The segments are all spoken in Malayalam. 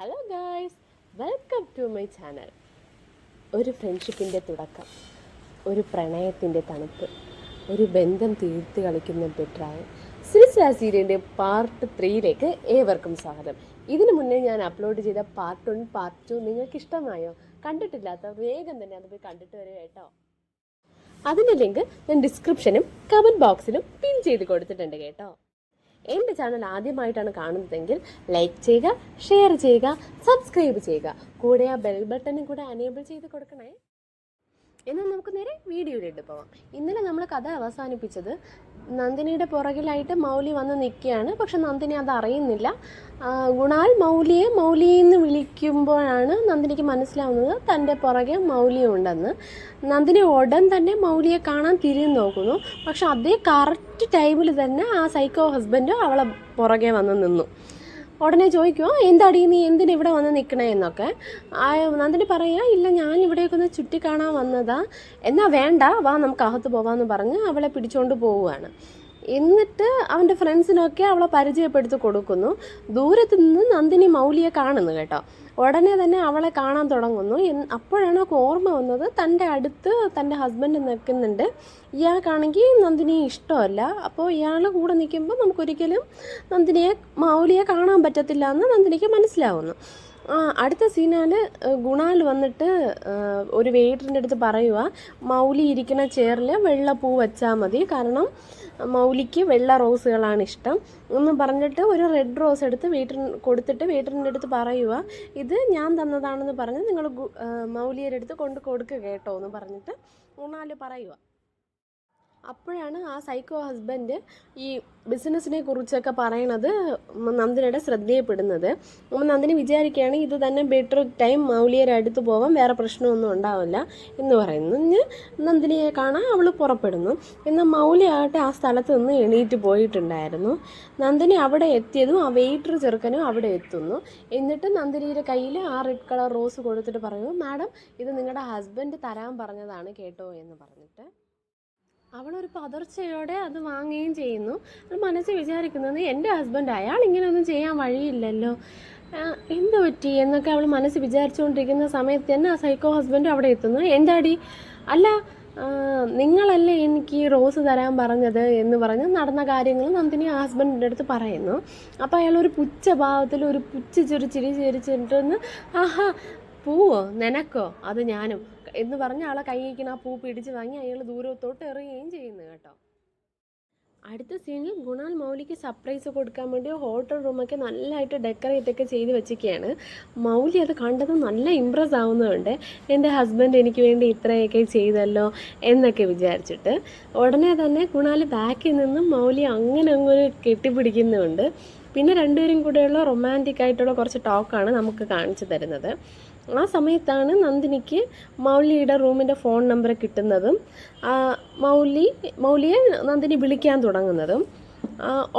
Hello guys welcome to my channel ഒരു ഫ്രണ്ട്ഷിപ്പിന്റെ തുടക്കം ഒരു പ്രണയത്തിന്റെ തണുപ്പ് ഒരു ബന്ധം തീർത്ത് കളിക്കുന്ന ബെറ്ററായ സിരിസ് സീരിയലിന്റെ പാർട്ട് ത്രീയിലേക്ക് ഏവർക്കും സ്വാഗതം. ഇതിനു മുന്നേ ഞാൻ അപ്ലോഡ് ചെയ്ത പാർട്ട് വൺ പാർട്ട് ടു നിങ്ങൾക്ക് ഇഷ്ടമായോ? കണ്ടിട്ടില്ലാത്ത വേഗം തന്നെ അത് പോയി കണ്ടിട്ട് വരിക കേട്ടോ. അതിന്റെ ലിങ്ക് ഞാൻ ഡിസ്ക്രിപ്ഷനും കമന്റ് ബോക്സിലും പിൻ ചെയ്ത് കൊടുത്തിട്ടുണ്ട് കേട്ടോ. എന്റെ ചാനൽ ആദ്യമായിട്ടാണ് കാണുന്നതെങ്കിൽ ലൈക്ക് ചെയ്യുക ഷെയർ ചെയ്യുക സബ്സ്ക്രൈബ് ചെയ്യുക. കൂടെ ആ ബെൽ ബട്ടണും കൂടെ അനേബിൾ ചെയ്ത് കൊടുക്കണേ. എന്നാൽ നമുക്ക് നേരെ വീഡിയോയിലിട്ട് പോവാം. ഇന്നലെ നമ്മൾ കഥ അവസാനിപ്പിച്ചത് നന്ദിനിയുടെ പുറകിലായിട്ട് മൗലി വന്ന് നിൽക്കുകയാണ്. പക്ഷെ നന്ദിനി അത് അറിയുന്നില്ല. ഗുണാൽ മൗലിയെ മൗലി എന്ന് വിളിക്കുമ്പോഴാണ് നന്ദിനിക്ക് മനസ്സിലാവുന്നത് തന്റെ പുറകെ മൗലി ഉണ്ടെന്ന്. നന്ദിനി ഉടൻ തന്നെ മൗലിയെ കാണാൻ തിരിഞ്ഞു നോക്കുന്നു. പക്ഷെ അതേ കറക്റ്റ് ടൈമിൽ തന്നെ ആ സൈക്കോ ഹസ്ബൻഡ് അവളെ പുറകെ വന്ന് നിന്നു. ഉടനെ ചോദിക്കുമോ എന്താടി നീ എന്തിനാ ഇവിടെ വന്ന് നിൽക്കണേ എന്നൊക്കെ. നന്ദിനി പറയാ ഇല്ല ഞാൻ ഇവിടേക്ക് ഒന്ന് ചുറ്റിക്കാണാൻ വന്നതാ. എന്നാ വേണ്ട വാ നമുക്ക് അകത്ത് പോവാന്ന് പറഞ്ഞ് അവളെ പിടിച്ചോണ്ട് പോവുകയാണ് എന്നിട്ട് അവന്റെ ഫ്രണ്ട്സിനൊക്കെ അവളെ പരിചയപ്പെടുത്തി കൊടുക്കുന്നു. ദൂരത്ത് നിന്ന് നന്ദിനി മൗലിയെ കാണുന്നു കേട്ടോ. ഉടനെ തന്നെ അവളെ കാണാൻ തുടങ്ങുന്നു. അപ്പോഴാണ് അവൾക്ക് ഓർമ്മ വന്നത് തന്റെ അടുത്ത് തന്റെ ഹസ്ബൻഡ് നിൽക്കുന്നുണ്ട്. ഇയാൾക്കാണെങ്കിൽ നന്ദിനിയെ ഇഷ്ടമല്ല. അപ്പോൾ ഇയാൾ കൂടെ നിൽക്കുമ്പോൾ നമുക്കൊരിക്കലും നന്ദിനിയെ മൗലിയെ കാണാൻ പറ്റത്തില്ല എന്ന് നന്ദിനിക്ക് മനസ്സിലാവുന്നു. ആ, അടുത്ത സീനാൽ ഗുണാൽ വന്നിട്ട് ഒരു വെയിറ്ററിന്റെ അടുത്ത് പറയുക മൗലി ഇരിക്കുന്ന ചെയറിൽ വെള്ള പൂ വെച്ചാൽ മതി കാരണം മൗലിക്ക് വെള്ള റോസുകളാണ് ഇഷ്ടം എന്ന് പറഞ്ഞിട്ട് ഒരു റെഡ് റോസ് എടുത്ത് വെയിറ്ററിന് കൊടുത്തിട്ട് വെയിറ്ററിന്റെ അടുത്ത് പറയുക ഇത് ഞാൻ തന്നതാണെന്ന് പറഞ്ഞ് നിങ്ങൾ മൗലിയുടെ അടുത്ത് കൊണ്ട് കൊടുക്കുക കേട്ടോ എന്ന് പറഞ്ഞിട്ട് ഗുണാൽ പറയുക അപ്പോഴാണ് ആ സൈക്കോ ഹസ്ബൻഡ് ഈ ബിസിനസ്സിനെ കുറിച്ചൊക്കെ പറയണത് നന്ദിനിയുടെ ശ്രദ്ധയപ്പെടുന്നത് അപ്പം നന്ദിനി വിചാരിക്കുകയാണ് ഇത് തന്നെ ബെറ്റർ ടൈം മൗലിയരെ അടുത്ത് പോകാം വേറെ പ്രശ്നമൊന്നും ഉണ്ടാവില്ല എന്ന് പറയുന്നു. നന്ദിനിയെ കാണാൻ അവൾ പുറപ്പെടുന്നു. എന്നാൽ മൗലി ആകട്ടെ ആ സ്ഥലത്ത് നിന്ന് എണീറ്റ് പോയിട്ടുണ്ടായിരുന്നു. നന്ദിനി അവിടെ എത്തിയതും ആ വെയിറ്റർ ചെറുക്കനും അവിടെ എത്തുന്നു. എന്നിട്ട് നന്ദിനിയുടെ കയ്യിൽ ആ റെഡ് കളർ റോസ് കൊടുത്തിട്ട് പറയുന്നു മാഡം ഇത് നിങ്ങളുടെ ഹസ്ബൻഡ് തരാൻ പറഞ്ഞതാണ് കേട്ടോ എന്ന് പറഞ്ഞിട്ട്. അവളൊരു പതർച്ചയോടെ അത് വാങ്ങുകയും ചെയ്യുന്നു. മനസ്സിൽ വിചാരിക്കുന്നത് എന്റെ ഹസ്ബൻഡ് അയാൾ ഇങ്ങനെയൊന്നും ചെയ്യാൻ വഴിയില്ലല്ലോ. എന്ത് പറ്റി? എന്നൊക്കെ അവൾ മനസ്സിൽ വിചാരിച്ചുകൊണ്ടിരിക്കുന്ന സമയത്ത് തന്നെ ആ സൈക്കോ ഹസ്ബൻഡ് അവിടെ എത്തുന്നു എന്താടി? അല്ല നിങ്ങളല്ലേ എനിക്ക് റോസ് തരാൻ പറഞ്ഞത് എന്ന് പറഞ്ഞ് നടന്ന കാര്യങ്ങൾ നന്ദിനി ആ ഹസ്ബൻഡിന്റെ അടുത്ത് പറയുന്നു. അപ്പോൾ അയാൾ ഒരു പുച്ഛ ഭാവത്തിൽ ഒരു പുച്ഛ ചെറു ചിരി ചിരിച്ചിട്ടൊന്ന് ആഹാ പൂവോ? നിനക്കോ? അത് ഞാനും. എന്ന് പറഞ്ഞ ആളെ കൈയ്ക്കുന്ന ആ പൂ പിടിച്ച് വാങ്ങി അയാൾ ദൂരത്തോട്ട് എറിയുകയും ചെയ്യുന്നു കേട്ടോ. അടുത്ത സീനിൽ ഗുണാൽ മൗലിക്ക് സർപ്രൈസ് കൊടുക്കാൻ വേണ്ടി ഹോട്ടൽ റൂമൊക്കെ നല്ലതായിട്ട് ഡെക്കറേറ്റ് ഒക്കെ ചെയ്ത് വെച്ചിരിക്കുകയാണ്. മൗലി അത് കണ്ടത് നല്ല ഇമ്പ്രസ് ആവുന്നതുകൊണ്ട് എന്റെ ഹസ്ബൻഡ് എനിക്ക് വേണ്ടി ഇത്രയൊക്കെ ചെയ്തല്ലോ എന്നൊക്കെ വിചാരിച്ചിട്ട്. ഉടനെ തന്നെ ഗുണാൽ ബാക്കിൽ നിന്നും മൗലി അങ്ങനെ അങ്ങനെ കെട്ടിപ്പിടിക്കുന്നുണ്ട്. പിന്നെ രണ്ടുപേരും കൂടെയുള്ള റൊമാന്റിക് ആയിട്ടുള്ള കുറച്ച് ടോക്കാണ് നമുക്ക് കാണിച്ചു തരുന്നത്. ആ സമയത്താണ് നന്ദിനിക്ക് മൗലിയുടെ റൂമിന്റെ ഫോൺ നമ്പർ കിട്ടുന്നതും മൗലി മൗലിയെ നന്ദിനി വിളിക്കാൻ തുടങ്ങുന്നതും.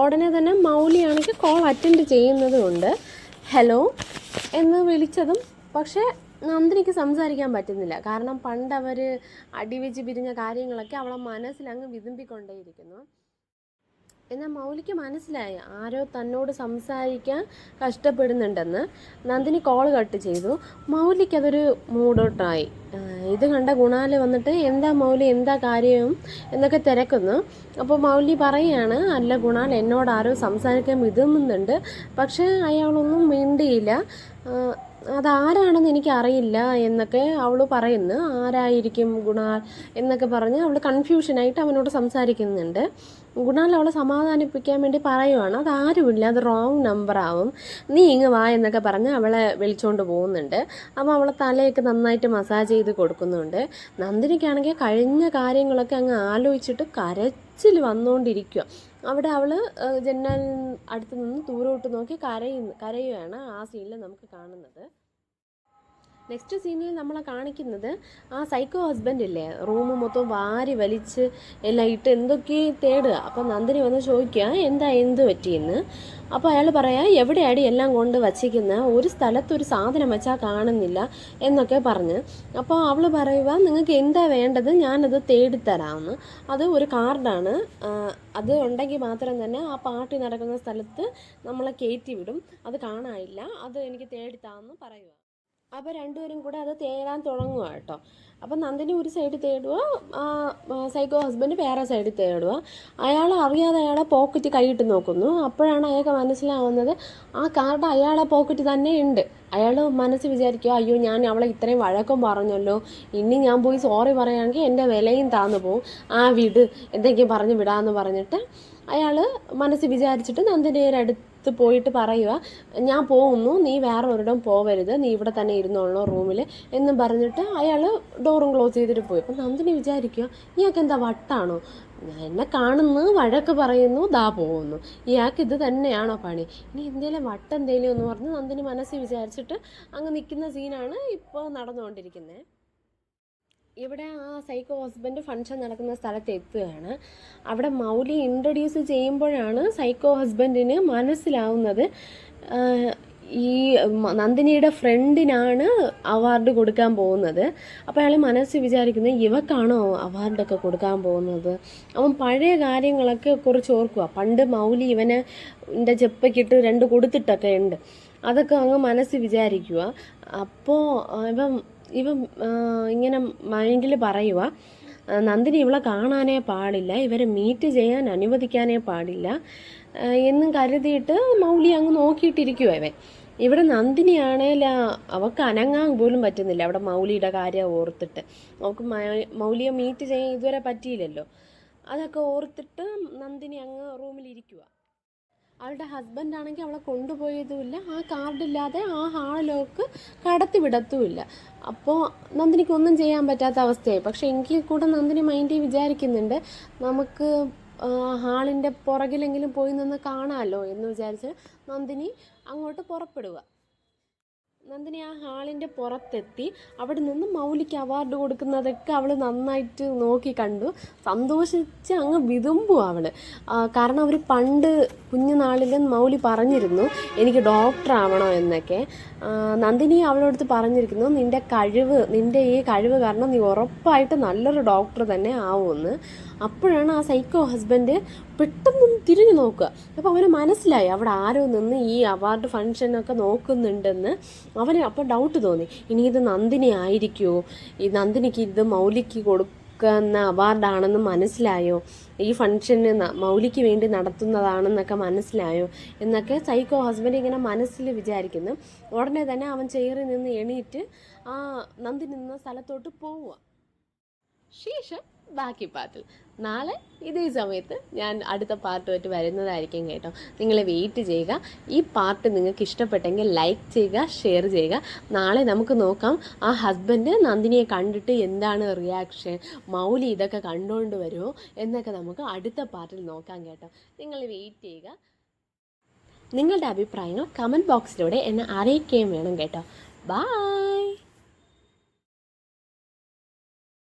ഉടനെ തന്നെ മൗലിയാണെങ്കിൽ കോൾ അറ്റൻഡ് ചെയ്യുന്നതുകൊണ്ട് ഹലോ എന്ന് വിളിച്ചതും പക്ഷേ നന്ദിനിക്ക് സംസാരിക്കാൻ പറ്റുന്നില്ല. കാരണം പണ്ട് അവർ അടിവെച്ച് പിരിഞ്ഞ കാര്യങ്ങളൊക്കെ അവളെ മനസ്സിലങ്ങ് വിതുമ്പിക്കൊണ്ടേയിരിക്കുന്നു. എന്നാൽ മൗലിക്ക് മനസ്സിലായി. ആരോ തന്നോട് സംസാരിക്കാൻ കഷ്ടപ്പെടുന്നുണ്ടെന്ന് നന്ദിനി കോൾ കട്ട് ചെയ്തു. മൗലിക്ക് അതൊരു മൂഡോട്ടായി ഇത് കണ്ട ഗുണാൽ വന്നിട്ട് എന്താ മൗലി എന്താ കാര്യം എന്നൊക്കെ തിരക്കുന്നു. അപ്പോൾ മൗലി പറയാണ് അല്ല ഗുണാൽ എന്നോട് ആരോ സംസാരിക്കാൻ വിതുന്നുണ്ട് പക്ഷേ അയാളൊന്നും മിണ്ടിയില്ല. അതാരാണെന്ന് എനിക്കറിയില്ല എന്നൊക്കെ അവൾ പറയുന്നു. ആരായിരിക്കും ഗുണാൽ? എന്നൊക്കെ പറഞ്ഞ് അവൾ കൺഫ്യൂഷനായിട്ട് അവനോട് സംസാരിക്കുന്നുണ്ട്. ഗുണാൽ അവളെ സമാധാനിപ്പിക്കാൻ വേണ്ടി പറയുവാണ്. അത് ആരുമില്ല അത് റോങ് നമ്പർ ആവും. നീ ഇങ്ങ് വാ എന്നൊക്കെ പറഞ്ഞ് അവളെ വിളിച്ചുകൊണ്ട് പോകുന്നുണ്ട്. അപ്പോൾ അവളെ തലയൊക്കെ നന്നായിട്ട് മസാജ് ചെയ്ത് കൊടുക്കുന്നുണ്ട്. നന്ദിനിക്കാണെങ്കിൽ കഴിഞ്ഞ കാര്യങ്ങളൊക്കെ അങ്ങ് ആലോചിച്ചിട്ട് കരച്ചിൽ വന്നുകൊണ്ടിരിക്കുക അവിടെ അവൾ ജനൽ അടുത്ത് നിന്ന് ദൂരോട്ട് നോക്കി കരയുന്നു കരയുകയാണ് ആ സീനിൽ നമുക്ക് കാണുന്നത്. നെക്സ്റ്റ് സീനിൽ നമ്മളെ കാണിക്കുന്നത് ആ സൈക്കോ ഹസ്ബൻഡ് ഇല്ലേ? റൂം മൊത്തം വാരി വലിച്ച് എല്ലാം ഇട്ട് എന്തൊക്കെ തേടുക. അപ്പം നന്ദിനി വന്ന് ചോദിക്കുക എന്താ എന്ത് പറ്റിയെന്ന്? അപ്പോൾ അയാൾ പറയാം എവിടെയാടി എല്ലാം കൊണ്ട് വച്ചിരിക്കുന്നത് ഒരു സ്ഥലത്തൊരു സാധനം വെച്ചാൽ കാണുന്നില്ല എന്നൊക്കെ പറഞ്ഞ്. അപ്പോൾ അവൾ പറയുക നിങ്ങൾക്ക് എന്താ വേണ്ടത്? ഞാനത് തേടിത്തരാമെന്ന് അത് ഒരു കാർഡാണ്. അത് ഉണ്ടെങ്കിൽ മാത്രം തന്നെ ആ പാർട്ടി നടക്കുന്ന സ്ഥലത്ത് നമ്മളെ കയറ്റി വിടും. അത് കാണാനില്ല. അത് എനിക്ക് തേടിത്താന്ന് പറയുക അപ്പോൾ രണ്ടുപേരും കൂടെ അത് തേടാൻ തുടങ്ങുക കേട്ടോ. അപ്പം നന്ദിനി ഒരു സൈഡിൽ തേടുക സൈക്കോ ഹസ്ബൻഡ് വേറെ സൈഡിൽ തേടുക അയാൾ അറിയാതെ അയാളെ പോക്കറ്റ് കൈയിട്ട് നോക്കുന്നു. അപ്പോഴാണ് അയാൾക്ക് മനസ്സിലാവുന്നത് ആ കാർഡ് അയാളെ പോക്കറ്റ് തന്നെ ഉണ്ട്. അയാൾ മനസ്സ് വിചാരിക്കുക അയ്യോ ഞാൻ അവളെ ഇത്രയും വഴക്കം പറഞ്ഞല്ലോ. ഇനി ഞാൻ പോയി സോറി പറയുകയാണെങ്കിൽ എന്റെ വിലയും താന്നു പോകും ആ വീട് എന്തെങ്കിലും പറഞ്ഞ് വിടാമെന്ന് പറഞ്ഞിട്ട് അയാൾ മനസ്സ് വിചാരിച്ചിട്ട് നന്ദിനിയുടെ അടുത്ത് പോയിട്ട് പറയുക ഞാൻ പോകുന്നു നീ വേറെ ഒരിടം പോവരുത് നീ ഇവിടെ തന്നെ ഇരുന്നോളൂ റൂമിൽ എന്ന് പറഞ്ഞിട്ട് അയാൾ ഡോറും ക്ലോസ് ചെയ്തിട്ട് പോയി. അപ്പം നന്ദിനി വിചാരിക്കുക ഇയാൾക്ക് എന്താ വട്ടാണോ? ഞാൻ എന്നെ കാണുന്നു വഴക്ക് പറയുന്നു ദാ പോകുന്നു. ഇയാൾക്ക് ഇത് തന്നെയാണോ പണി? ഇനി എന്തെങ്കിലും വട്ടെന്തേലും എന്ന് പറഞ്ഞ് നന്ദിനി മനസ്സിൽ വിചാരിച്ചിട്ട് അങ്ങ് നിൽക്കുന്ന സീനാണ് ഇപ്പോൾ നടന്നുകൊണ്ടിരിക്കുന്നത് ഇവിടെ ആ സൈക്കോ ഹസ്ബൻഡ് ഫംഗ്ഷൻ നടക്കുന്ന സ്ഥലത്ത് എത്തുകയാണ്. അവിടെ മൗലി ഇൻട്രൊഡ്യൂസ് ചെയ്യുമ്പോഴാണ് സൈക്കോ ഹസ്ബൻഡിന് മനസ്സിലാവുന്നത് ഈ നന്ദിനിയുടെ ഫ്രണ്ടിനാണ് അവാർഡ് കൊടുക്കാൻ പോകുന്നത്. അപ്പോൾ അയാൾ മനസ്സിൽ വിചാരിക്കുന്നത് ഇവക്കാണോ അവാർഡൊക്കെ കൊടുക്കാൻ പോകുന്നത്? അവൻ പഴയ കാര്യങ്ങളൊക്കെ കുറച്ച് ഓർക്കുക പണ്ട് മൗലി ഇവനെ എന്റെ ചെപ്പയ്ക്കിട്ട് രണ്ട് കൊടുത്തിട്ടൊക്കെ ഉണ്ട്. അതൊക്കെ അങ്ങ് മനസ്സിൽ വിചാരിക്കുക അപ്പോൾ ഇവൻ ഇവൻ ആ, ഇങ്ങനെ മൈൻഡിൽ പറയുക നന്ദിനി ഇവളെ കാണാനേ പാടില്ല ഇവരെ മീറ്റ് ചെയ്യാൻ അനുവദിക്കാനേ പാടില്ല എന്നും കരുതിയിട്ട് മൗലി അങ്ങ് നോക്കിയിട്ടിരിക്കുവ ഇവൻ. ഇവിടെ നന്ദിനിയാണേൽ അവൾക്ക് അനങ്ങാൻ പോലും പറ്റുന്നില്ല അവിടെ മൗലിയുടെ കാര്യം ഓർത്തിട്ട്. അവൾക്ക് മൗലിയെ മീറ്റ് ചെയ്യാൻ ഇതുവരെ പറ്റിയില്ലല്ലോ. അതൊക്കെ ഓർത്തിട്ട് നന്ദിനി അങ്ങ് റൂമിലിരിക്കുക അവളുടെ ഹസ്ബൻഡ് ആണെങ്കിൽ അവളെ കൊണ്ടുപോയതുമില്ല. ആ കാർഡില്ലാതെ ആ ഹാളിലേക്ക് കടത്തി വിടത്തുമില്ല. അപ്പോൾ നന്ദിനിക്ക് ഒന്നും ചെയ്യാൻ പറ്റാത്ത അവസ്ഥയായി. പക്ഷെ എങ്കിൽ കൂടെ നന്ദിനി മൈൻഡിൽ വിചാരിക്കുന്നുണ്ട് നമുക്ക് ഹാളിന്റെ പുറകിലെങ്കിലും പോയി നിന്ന് കാണാമല്ലോ എന്ന് വിചാരിച്ച് നന്ദിനി അങ്ങോട്ട് പുറപ്പെടുക നന്ദിനി ആ ഹാളിന്റെ പുറത്തെത്തി അവിടെ നിന്ന് മൗലിക്ക് അവാർഡ് കൊടുക്കുന്നതൊക്കെ അവൾ നന്നായിട്ട് നോക്കി കണ്ടു. സന്തോഷിച്ച് അങ്ങ് വിതുമ്പും അവൾ കാരണം അവർ പണ്ട് കുഞ്ഞുനാളിൽ മൗലി പറഞ്ഞിരുന്നു എനിക്ക് ഡോക്ടർ ആവണോ എന്നൊക്കെ. നന്ദിനി അവളടുത്ത് പറഞ്ഞിരിക്കുന്നു നിന്റെ കഴിവ് നിന്റെ ഈ കഴിവ് കാരണം നീ ഉറപ്പായിട്ട് നല്ലൊരു ഡോക്ടർ തന്നെ ആവുമെന്ന് അപ്പോഴാണ് ആ സൈക്കോ ഹസ്ബൻഡ് പെട്ടെന്ന് തിരിഞ്ഞു നോക്കുക. അപ്പോൾ അവന് മനസ്സിലായി അവിടെ ആരോ നിന്ന് ഈ അവാർഡ് ഫംഗ്ഷനൊക്കെ നോക്കുന്നുണ്ടെന്ന്. അവന് അപ്പോൾ ഡൗട്ട് തോന്നി. ഇനി ഇത് നന്ദിനി ആയിരിക്കുമോ ഈ നന്ദിനിക്ക് ഇത് മൗലിക്ക് കൊടുക്കുന്ന അവാർഡാണെന്ന് മനസ്സിലായോ? ഈ ഫംഗ്ഷന് ന- മൗലിക്ക് വേണ്ടി നടത്തുന്നതാണെന്നൊക്കെ മനസ്സിലായോ? എന്നൊക്കെ സൈക്കോ ഹസ്ബൻഡ് ഇങ്ങനെ മനസ്സിൽ വിചാരിക്കുന്നു. ഉടനെ തന്നെ അവൻ ചെയറിൽ നിന്ന് എണീറ്റ് ആ നന്ദിനി നിന്ന സ്ഥലത്തോട്ട് പോവുക ശേഷം ബാക്കി പാട്ടിൽ. നാളെ ഇതേ സമയത്ത് ഞാൻ അടുത്ത പാർട്ടുമായിട്ട് വരുന്നതായിരിക്കും കേട്ടോ. നിങ്ങൾ വെയിറ്റ് ചെയ്യുക. ഈ പാർട്ട് നിങ്ങൾക്ക് ഇഷ്ടപ്പെട്ടെങ്കിൽ ലൈക്ക് ചെയ്യുക ഷെയർ ചെയ്യുക. നാളെ നമുക്ക് നോക്കാം ആ ഹസ്ബൻഡ് നന്ദിനിയെ കണ്ടിട്ട് എന്താണ് റിയാക്ഷൻ മൗലി ഇതൊക്കെ കണ്ടുകൊണ്ട് വരുമോ എന്നൊക്കെ നമുക്ക് അടുത്ത പാർട്ടിൽ നോക്കാം കേട്ടോ. നിങ്ങൾ വെയിറ്റ് ചെയ്യുക. നിങ്ങളുടെ അഭിപ്രായങ്ങൾ കമന്റ് ബോക്സിലൂടെ എന്നെ അറിയിക്കുകയും വേണം കേട്ടോ. ബൈ